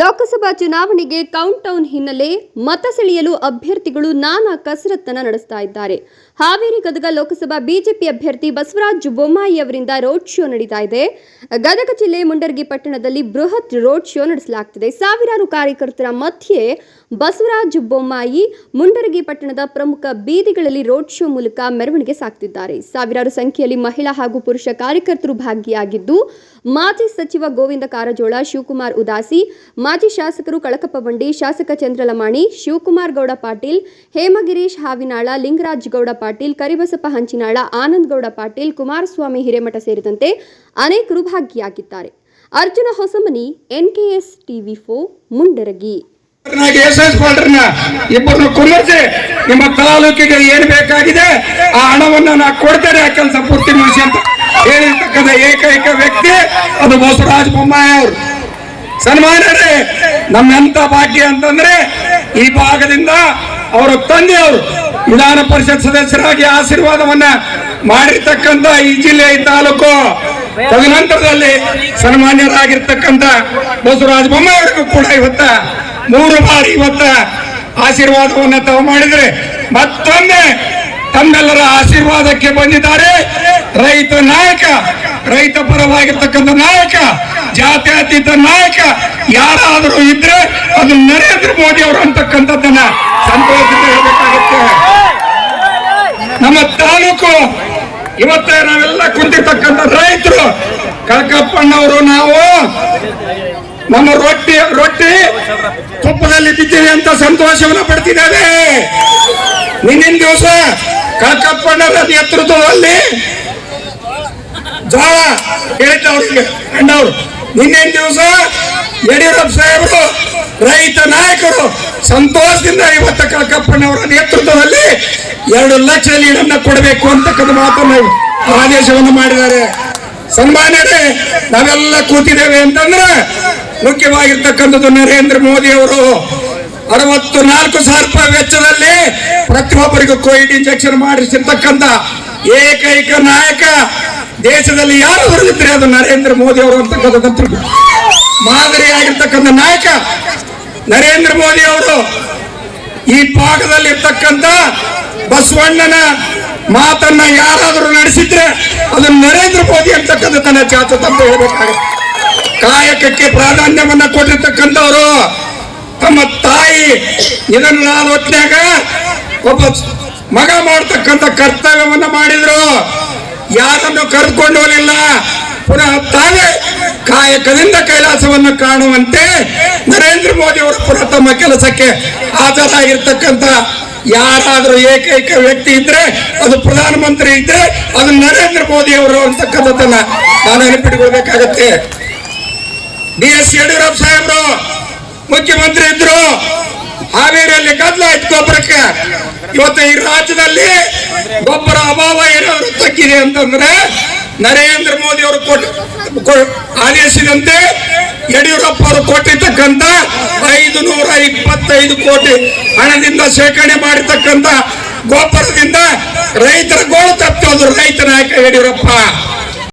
ಲೋಕಸಭಾ ಚುನಾವಣೆಗೆ count down ಹಿನ್ನೆಲೆ ಮತ ಸೆಳೆಯಲು ಅಭ್ಯರ್ಥಿಗಳು ನಾನಾ ಕಸರತ್ತನ್ನ ನಡೆಸ್ತಾ ಇದ್ದಾರೆ. ಹಾವೇರಿ ಗದಗ ಲೋಕಸಭಾ ಬಿಜೆಪಿ ಅಭ್ಯರ್ಥಿ ಬಸವರಾಜ ಬೊಮ್ಮಾಯಿ ಅವರಿಂದ ರೋಡ್ ಶೋ ನಡೀತಾ ಇದೆ. ಗದಗ ಜಿಲ್ಲೆ ಮುಂಡರ್ಗಿ ಪಟ್ಟಣದಲ್ಲಿ ಬೃಹತ್ ರೋಡ್ ಶೋ ನಡೆಸಲಾಗ್ತಿದೆ. ಸಾವಿರಾರು ಕಾರ್ಯಕರ್ತರ ಮಧ್ಯೆ ಬಸವರಾಜ ಬೊಮ್ಮಾಯಿ ಮುಂಡರಗಿ ಪಟ್ಟಣದ ಪ್ರಮುಖ ಬೀದಿಗಳಲ್ಲಿ ರೋಡ್ ಶೋ ಮೂಲಕ ಮೆರವಣಿಗೆ ಸಾಕ್ತಿದ್ದಾರೆ. ಸಾವಿರಾರು ಸಂಖ್ಯೆಯಲ್ಲಿ ಮಹಿಳಾ ಹಾಗೂ ಪುರುಷ ಕಾರ್ಯಕರ್ತರು ಭಾಗಿಯಾಗಿದ್ದು ಮಾಜಿ ಸಚಿವ ಗೋವಿಂದ ಕಾರಜೋಳ, ಶಿವಕುಮಾರ್ ಉದಾಸಿ, ಮಾಜಿ ಶಾಸಕರು ಕಳಕಪ್ಪ ಬಂಡಿ, ಶಾಸಕ ಚಂದ್ರಲಮಾಣಿ, ಶಿವಕುಮಾರ್ ಗೌಡ ಪಾಟೀಲ್, ಹೇಮಗಿರೀಶ್ ಹಾವಿನಾಳ, ಲಿಂಗರಾಜ್ ಗೌಡ ಪಾಟೀಲ್, ಕರಿಬಸಪ್ಪ ಹಂಚಿನಾಳ, ಆನಂದ್ ಗೌಡ ಪಾಟೀಲ್, ಕುಮಾರಸ್ವಾಮಿ ಹಿರೇಮಠ ಸೇರಿದಂತೆ ಅನೇಕರು ಭಾಗಿಯಾಗಿದ್ದಾರೆ ಅರ್ಜುನ ಹೊಸಮನಿ, ಎನ್ಕೆಎಸ್ ಟಿವಿ ಫೋ ಮುಂಡರಗಿ. ಇಬ್ಬರನ್ನು ನಿಮ್ಮ ತಾಲೂಕಿಗೆ ಏನು ಬೇಕಾಗಿದೆ ಆ ಹಣವನ್ನು ನಾ ಕೊಡ್ತೇನೆ ಕೆಲಸ ಪೂರ್ತಿ ಮುಗಿಸಿ ಏಕೈಕ ವ್ಯಕ್ತಿ, ಅದು ಬಸವರಾಜ ಬೊಮ್ಮಾಯಿ ಅವರು ಸನ್ಮಾನರೇ ನಮ್ಮೆಂತ ಭಾಗ್ಯ ಅಂತಂದ್ರೆ ಈ ಭಾಗದಿಂದ ಅವರ ತಂದೆಯವರು ವಿಧಾನ ಪರಿಷತ್ ಸದಸ್ಯರಾಗಿ ಆಶೀರ್ವಾದವನ್ನ ಮಾಡಿರ್ತಕ್ಕಂಥ ಈ ಜಿಲ್ಲೆ, ಈ ತಾಲೂಕು. ತದನಂತರದಲ್ಲಿ ಸನ್ಮಾನ್ಯರಾಗಿರ್ತಕ್ಕಂಥ ಬಸವರಾಜ ಬೊಮ್ಮಾಯಿಗೂ ಕೂಡ ಇವತ್ತ ಮೂರು ಬಾರಿ ಇವತ್ತ ಆಶೀರ್ವಾದವನ್ನ ತಾವು ಮಾಡಿದ್ರೆ ಮತ್ತೊಮ್ಮೆ ತಮ್ಮೆಲ್ಲರ ಆಶೀರ್ವಾದಕ್ಕೆ ಬಂದಿದ್ದಾರೆ. ರೈತ ನಾಯಕ, ರೈತ ಪರವಾಗಿರ್ತಕ್ಕಂಥ ನಾಯಕ, ಜಾತ್ಯತೀತ ನಾಯಕ, ಯಾರಾದರೂ ಇದ್ರೆ ಅದು ನರೇಂದ್ರ ಮೋದಿ ಅವರು ಅಂತಕ್ಕಂಥದ್ದನ್ನ ಸಂತೋಷದಿಂದ ಹೇಳಬೇಕಾಗುತ್ತೆ. ನಮ್ಮ ತಾಲೂಕು, ಇವತ್ತೇ ನಾವೆಲ್ಲ ಕುಂತಿರ್ತಕ್ಕಂಥ ರೈತರು ಕಳಕಪ್ಪಣ್ಣವರು ನಾವು, ನಮ್ಮ ರೊಟ್ಟಿ ರೊಟ್ಟಿ ತುಪ್ಪದಲ್ಲಿ ಬಿದ್ದಿದೆ ಅಂತ ಸಂತೋಷವನ್ನು ಪಡ್ತಿದ್ದೇವೆ ನಿನ್ನಿನ ದಿವಸ ಕಳಕಪ್ಪಣ್ಣರ ನೇತೃತ್ವದಲ್ಲಿ ಜೋಳ ಅವ್ರಿಗೆ. ಅಣ್ಣವ್ರು ನಿನ್ನೆ ದಿವಸ ಯಡಿಯೂರಪ್ಪ ಸಾಹೇಬರು ರೈತ ನಾಯಕರು ಸಂತೋಷದಿಂದ ಇವತ್ತ ಕಳಕಪ್ಪನವರ ನೇತೃತ್ವದಲ್ಲಿ ಎರಡು ಲಕ್ಷ ಲೀಡನ್ನ ಕೊಡಬೇಕು ಅಂತಕ್ಕಂಥ ಮಾತನ್ನು ಆದೇಶವನ್ನು ಮಾಡಿದ್ದಾರೆ. ಸನ್ಮಾನ್ಯರೇ ನಾವೆಲ್ಲ ಕೂತಿದ್ದೇವೆ ಅಂತಂದ್ರೆ ಮುಖ್ಯವಾಗಿರ್ತಕ್ಕಂಥದ್ದು ನರೇಂದ್ರ ಮೋದಿ ಅವರು ಅರವತ್ತು ನಾಲ್ಕು ಸಾವಿರ ರೂಪಾಯಿ ವೆಚ್ಚದಲ್ಲಿ ಪ್ರತಿಯೊಬ್ಬರಿಗೂ ಕೋವಿಡ್ ಇಂಜೆಕ್ಷನ್ ಮಾಡಿಸಿರ್ತಕ್ಕಂಥ ಏಕೈಕ ನಾಯಕ ದೇಶದಲ್ಲಿ ಯಾರು ಬರೆದಿದ್ರೆ ಅದು ನರೇಂದ್ರ ಮೋದಿ ಅವರು ಅಂತಕ್ಕಂಥ ಮಾದರಿಯಾಗಿರ್ತಕ್ಕಂಥ ನಾಯಕ ನರೇಂದ್ರ ಮೋದಿ ಅವರು ಈ ಭಾಗದಲ್ಲಿರ್ತಕ್ಕಂಥ ಬಸವಣ್ಣನ ಮಾತನ್ನ ಯಾರಾದರೂ ನಡೆಸಿದ್ರೆ ಅದು ನರೇಂದ್ರ ಮೋದಿ ಅಂತಕ್ಕಂಥ ತನ್ನ ಜಾತ ಅಂತ ಹೇಳ್ಬೇಕಾಗುತ್ತೆ. ಕಾಯಕಕ್ಕೆ ಪ್ರಾಧಾನ್ಯವನ್ನ ಕೊಟ್ಟಿರ್ತಕ್ಕಂಥವ್ರು ತಮ್ಮ ತಾಯಿ ಇದನ್ನ ಹೊತ್ನ್ಯಾಗ ಒಬ್ಬ ಮಗ ಮಾಡ್ತಕ್ಕಂಥ ಕರ್ತವ್ಯವನ್ನ ಮಾಡಿದ್ರು. ಯಾರನ್ನು ಕರೆದುಕೊಂಡು ಪುನಃ ತಾವೇ ಕಾಯಕದಿಂದ ಕೈಲಾಸವನ್ನು ಕಾಣುವಂತೆ ನರೇಂದ್ರ ಮೋದಿ ಅವರು ಪುನಃ ತಮ್ಮ ಕೆಲಸಕ್ಕೆ ಹಾಜರಾಗಿರ್ತಕ್ಕಂಥ ಯಾರಾದರೂ ಏಕೈಕ ವ್ಯಕ್ತಿ ಇದ್ರೆ, ಅದು ಪ್ರಧಾನಮಂತ್ರಿ ಇದ್ರೆ, ಅದು ನರೇಂದ್ರ ಮೋದಿ ಅವರು ಅಂತಕ್ಕಂಥದ್ದನ್ನ ನಾನು ನೆನಪಿಟ್ಕೊಳ್ಬೇಕಾಗತ್ತೆ. ಬಿ ಎಸ್ ಯಡಿಯೂರಪ್ಪ ಸಾಹೇಬ್ರು, ಮುಖ್ಯಮಂತ್ರಿ ಇದ್ರು, ಹಾವೇರಿಯಲ್ಲಿ ಗದ್ದಲ ಆಯ್ತು ಇವತ್ತು ಈ ರಾಜ್ಯದಲ್ಲಿ ಗೊಬ್ಬರ ಅಭಾವ ಏನಾದ್ರು ತಗ್ಗಿದೆ ಅಂತಂದ್ರೆ ನರೇಂದ್ರ ಮೋದಿ ಅವರು ಕೊಟ್ಟ ಆದೇಶದಂತೆ ಯಡಿಯೂರಪ್ಪ ಅವರು ಕೊಟ್ಟಿರ್ತಕ್ಕಂಥ ಐದು ನೂರ ಇಪ್ಪತ್ತೈದು ಕೋಟಿ ಹಣದಿಂದ ಶೇಖರಣೆ ಮಾಡಿರ್ತಕ್ಕಂಥ ಗೋಪುರದಿಂದ ರೈತರ ಗೋಳು ತಪ್ಪಿ ಅದು ರೈತ ನಾಯಕ ಯಡಿಯೂರಪ್ಪ.